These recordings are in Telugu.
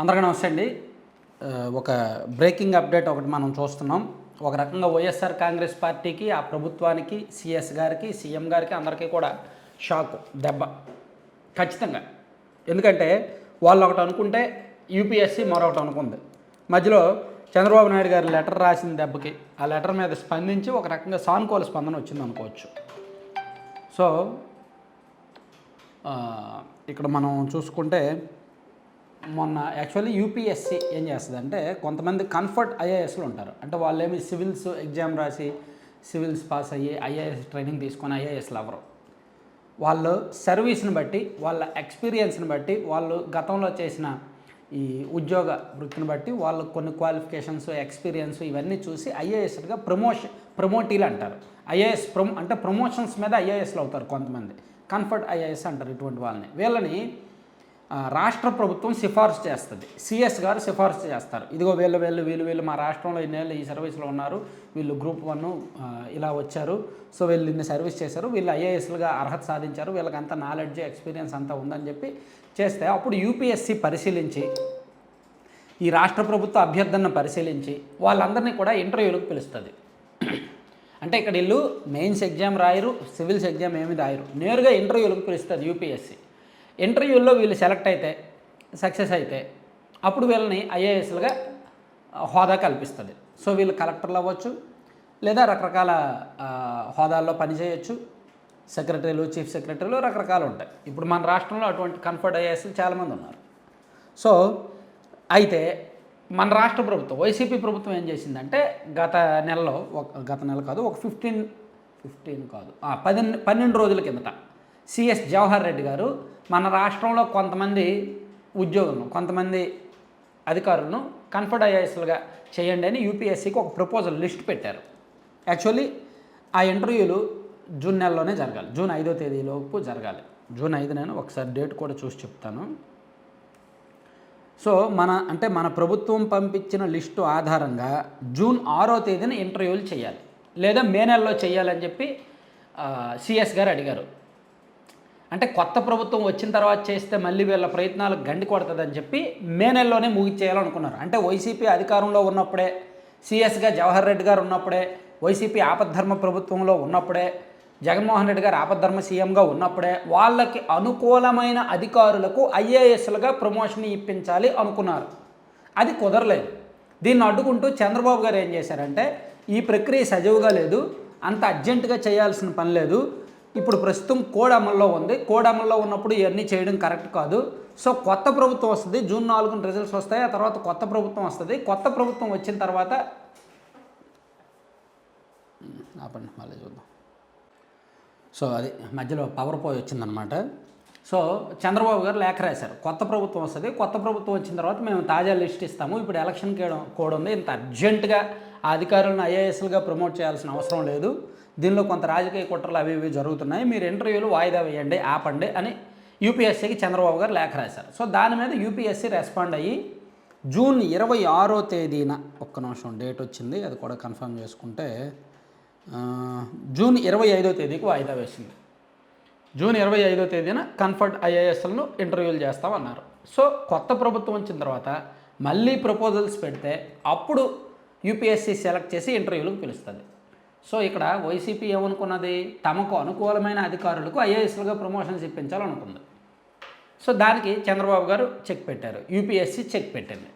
అందరికీ నమస్తే అండి. ఒక బ్రేకింగ్ అప్డేట్ ఒకటి మనం చూస్తున్నాం. ఒక రకంగా వైఎస్ఆర్ కాంగ్రెస్ పార్టీకి ఆ ప్రభుత్వానికి సిఎస్ గారికి సీఎం గారికి అందరికీ కూడా షాక్ దెబ్బ. ఖచ్చితంగా. ఎందుకంటే వాళ్ళు ఒకటి అనుకుంటే యూపీఎస్సీ మరొకటి అనుకుంది. మధ్యలో చంద్రబాబు నాయుడు గారి లెటర్ రాసిన దెబ్బకి ఆ లెటర్ మీద స్పందించి ఒక రకంగా సానుకూల స్పందన వచ్చింది అనుకోవచ్చు. సో ఇక్కడ మనం చూసుకుంటే మొన్న యాక్చువల్లీ యూపీఎస్సీ ఏం చేస్తుంది అంటే కొంతమంది కంఫర్ట్ ఐఏఎస్లు ఉంటారు. అంటే వాళ్ళేమి సివిల్స్ ఎగ్జామ్ రాసి సివిల్స్ పాస్ అయ్యి ఐఏఎస్ ట్రైనింగ్ తీసుకొని ఐఏఎస్లు అవ్వరు. వాళ్ళు సర్వీస్ని బట్టి వాళ్ళ ఎక్స్పీరియన్స్ని బట్టి వాళ్ళు గతంలో చేసిన ఈ ఉద్యోగ వృత్తిని బట్టి వాళ్ళు కొన్ని క్వాలిఫికేషన్స్ ఎక్స్పీరియన్స్ ఇవన్నీ చూసి ఐఏఎస్గా ప్రమోషన్ ప్రమోటీలు అంటారు. ఐఏఎస్ ప్రమో అంటే ప్రమోషన్స్ మీద ఐఏఎస్లు అవుతారు కొంతమంది. కంఫర్ట్ ఐఏఎస్ అంటారు ఇటువంటి వాళ్ళని. వీళ్ళని రాష్ట్ర ప్రభుత్వం సిఫార్సు చేస్తుంది. సిఎస్ గారు సిఫార్సు చేస్తారు. ఇదిగో వీళ్ళు వీళ్ళు వీళ్ళు వీళ్ళు మా రాష్ట్రంలో ఇన్నేళ్ళు ఈ సర్వీస్లో ఉన్నారు. వీళ్ళు గ్రూప్ వన్ ఇలా వచ్చారు. సో వీళ్ళు ఇన్ని సర్వీస్ చేశారు. వీళ్ళు ఐఏఎస్లుగా అర్హత సాధించారు. వీళ్ళకి అంత నాలెడ్జ్ ఎక్స్పీరియన్స్ అంతా ఉందని చెప్పి చేస్తే అప్పుడు యూపీఎస్సి పరిశీలించి ఈ రాష్ట్ర ప్రభుత్వ అభ్యర్థనను పరిశీలించి వాళ్ళందరినీ కూడా ఇంటర్వ్యూలకు పిలుస్తుంది. అంటే ఇక్కడ వీళ్ళు మెయిన్స్ ఎగ్జామ్ రాయరు సివిల్స్ ఎగ్జామ్ ఏమి రాయరు. నేరుగా ఇంటర్వ్యూలకు పిలుస్తుంది యూపీఎస్సి. ఇంటర్వ్యూల్లో వీళ్ళు సెలెక్ట్ అయితే సక్సెస్ అయితే అప్పుడు వీళ్ళని ఐఏఎస్లుగా హోదా కల్పిస్తుంది. సో వీళ్ళు కలెక్టర్లు అవ్వచ్చు లేదా రకరకాల హోదాల్లో పనిచేయచ్చు. సెక్రటరీలు చీఫ్ సెక్రటరీలు రకరకాలు ఉంటాయి. ఇప్పుడు మన రాష్ట్రంలో అటువంటి కంఫర్ట్ ఐఏఎస్లు చాలామంది ఉన్నారు. సో అయితే మన రాష్ట్ర ప్రభుత్వం వైసీపీ ప్రభుత్వం ఏం చేసిందంటే గత నెలలో ఒక గత నెల కాదు ఒక ఫిఫ్టీన్ ఫిఫ్టీన్ కాదు పది పన్నెండు రోజుల కిందట సిఎస్ జవహర్ రెడ్డి గారు మన రాష్ట్రంలో కొంతమంది ఉద్యోగులను కొంతమంది అధికారులను కన్ఫర్ట్ ఐఏఎస్లుగా చేయండి అని యూపీఎస్సీకి ఒక ప్రపోజల్ లిస్ట్ పెట్టారు. యాక్చువల్లీ ఆ ఇంటర్వ్యూలు జూన్ నెలలోనే జరగాలి. జూన్ ఐదో తేదీలోపు జరగాలి. జూన్ ఐదు నేను ఒకసారి డేట్ కూడా చూసి చెప్తాను. సో మన అంటే మన ప్రభుత్వం పంపించిన లిస్టు ఆధారంగా జూన్ ఆరో తేదీన ఇంటర్వ్యూలు చేయాలి. లేదా మే నెలలో చేయాలని చెప్పి సిఎస్ గారు అడిగారు. అంటే కొత్త ప్రభుత్వం వచ్చిన తర్వాత చేస్తే మళ్ళీ వీళ్ళ ప్రయత్నాలు గండి కొడుతుందని చెప్పి మే నెలలోనే ముగిచేయాలనుకున్నారు. అంటే వైసీపీ అధికారంలో ఉన్నప్పుడే సిఎస్గా జవహర్ రెడ్డి గారు ఉన్నప్పుడే వైసీపీ ఆపద్ధర్మ ప్రభుత్వంలో ఉన్నప్పుడే జగన్మోహన్ రెడ్డి గారు ఆపద్ధర్మ సీఎంగా ఉన్నప్పుడే వాళ్ళకి అనుకూలమైన అధికారులకు ఐఏఎస్లుగా ప్రమోషన్ ఇప్పించాలి అనుకున్నారు. అది కుదరలేదు. దీన్ని అడ్డుకుంటూ చంద్రబాబు గారు ఏం చేశారంటే ఈ ప్రక్రియ సజీవుగా లేదు అంత అర్జెంటుగా చేయాల్సిన పని లేదు ఇప్పుడు ప్రస్తుతం కోడ్ అమల్లో ఉంది. కోడ్ అమల్లో ఉన్నప్పుడు ఇవన్నీ చేయడం కరెక్ట్ కాదు. సో కొత్త ప్రభుత్వం వస్తుంది. జూన్ నాలుగున రిజల్ట్స్ వస్తాయి. ఆ తర్వాత కొత్త ప్రభుత్వం వస్తుంది. కొత్త ప్రభుత్వం వచ్చిన తర్వాత ఆపండి. మళ్ళీ చూద్దాం. సో అది మధ్యలో పవర్ పోయి వచ్చిందనమాట సో చంద్రబాబు గారు లేఖ రాశారు. కొత్త ప్రభుత్వం వస్తుంది. కొత్త ప్రభుత్వం వచ్చిన తర్వాత మేము తాజా లిస్ట్ ఇస్తాము. ఇప్పుడు ఎలక్షన్ కోడ్ ఉంది. ఇంత అర్జెంటుగా ఆ అధికారులను ఐఏఎస్లుగా ప్రమోట్ చేయాల్సిన అవసరం లేదు. దీనిలో కొంత రాజకీయ కుట్రలు అవి ఇవి జరుగుతున్నాయి. మీరు ఇంటర్వ్యూలు వాయిదా వేయండి ఆపండి అని యూపీఎస్సీకి చంద్రబాబు గారు లేఖ రాశారు. సో దాని మీద యూపీఎస్సీ రెస్పాండ్ అయ్యి జూన్ ఇరవై ఆరో తేదీన ఒక్క నిమిషం డేట్ వచ్చింది. అది కూడా కన్ఫర్మ్ చేసుకుంటే జూన్ ఇరవై ఐదో తేదీకి వాయిదా వేసింది. జూన్ ఇరవై ఐదో తేదీన కన్ఫర్ట్ ఐఏఎస్లను ఇంటర్వ్యూలు చేస్తామన్నారు. సో కొత్త ప్రభుత్వం వచ్చిన తర్వాత మళ్ళీ ప్రపోజల్స్ పెడితే అప్పుడు యూపీఎస్సీ సెలెక్ట్ చేసి ఇంటర్వ్యూలకు పిలుస్తుంది. సో ఇక్కడ వైసీపీ ఏమనుకున్నది? తమకు అనుకూలమైన అధికారులకు ఐఏఎస్లుగా ప్రమోషన్స్ ఇప్పించాలనుకుంది. సో దానికి చంద్రబాబు గారు చెక్ పెట్టారు. యూపీఎస్సీ చెక్ పెట్టింది.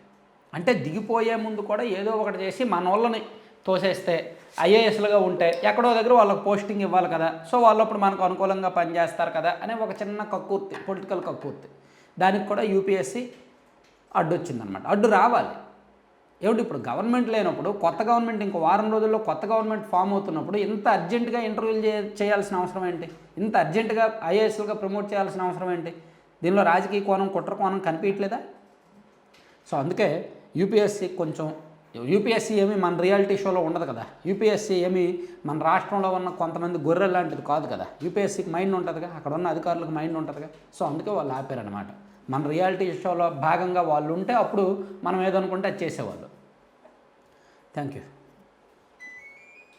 అంటే దిగిపోయే ముందు కూడా ఏదో ఒకటి చేసి మన వాళ్ళని తోసేస్తే ఐఏఎస్లుగా ఉంటే ఎక్కడో దగ్గర వాళ్ళకి పోస్టింగ్ ఇవ్వాలి కదా. సో వాళ్ళు అప్పుడు మనకు అనుకూలంగా పనిచేస్తారు కదా అనే ఒక చిన్న కక్కుర్తి పొలిటికల్ కక్కుర్తి. దానికి కూడా యూపీఎస్సీ అడ్డొచ్చిందనమాట. అడ్డు రావాలి. ఏమిటి ఇప్పుడు గవర్నమెంట్ లేనప్పుడు కొత్త గవర్నమెంట్ ఇంకో వారం రోజుల్లో కొత్త గవర్నమెంట్ ఫామ్ అవుతున్నప్పుడు ఇంత అర్జెంటుగా ఇంటర్వ్యూలు చే చేయాల్సిన అవసరం ఏంటి? ఇంత అర్జెంటుగా ఐఏఎస్లుగా ప్రమోట్ చేయాల్సిన అవసరం ఏంటి? దీనిలో రాజకీయ కోణం కుట్ర కోణం కనిపించట్లేదా సో అందుకే యూపీఎస్సీ కొంచెం యూపీఎస్సీ ఏమి మన రియాలిటీ షోలో ఉండదు కదా. యూపీఎస్సీ ఏమి మన రాష్ట్రంలో ఉన్న కొంతమంది గొర్రె లాంటిది కాదు కదా. యూపీఎస్సీకి మైండ్ ఉంటుందిగా అక్కడ ఉన్న అధికారులకు మైండ్ ఉంటుందిగా. సో అందుకే వాళ్ళు ఆపారనమాట మన రియాలిటీ షోలో భాగంగా వాళ్ళు ఉంటే అప్పుడు మనం ఏదనుకుంటే అది చేసేవాళ్ళు. Thank you.